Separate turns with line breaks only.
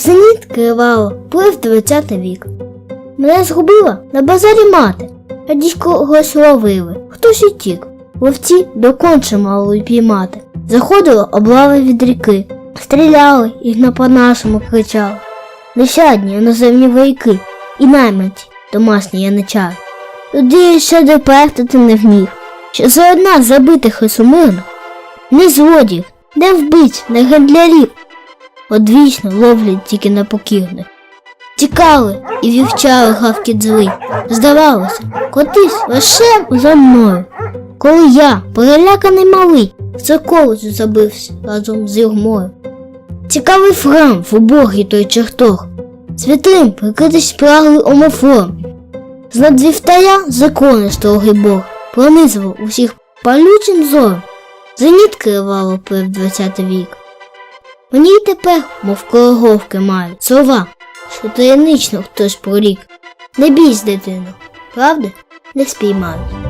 зеніт кривало, плив 20 вік. Мене згубила на базарі мати, а дідько когось ловили, хтось і тік. Ловці доконче мали піймати. Заходило облави від ріки, стріляли і на по-нашому кричали. Нещадні іноземні вояки і найманці домашні яничари. Тоді ще допертати не вмів, що за одна забитих і сумирно, не злодіїв, не вбить, не гендлярів, одвічно ловлять тільки непокірних. Тікали і вівчали гавкіт злий. Здавалося, котись лише за мною. Коли я, переляканий малий, в церковицю забився разом з юрмою. Цікавий храм в убогий той чертог, святим прикритий спраглий омофором. З над вівтаря закони строгий Бог пронизував усіх палючим зором. Зеніт кривало плив 20 вік. Мені й тепер, мов кологовки мають, слова, що таємнично хтось прорік. Не бійсь, дитино, правди не спіймають.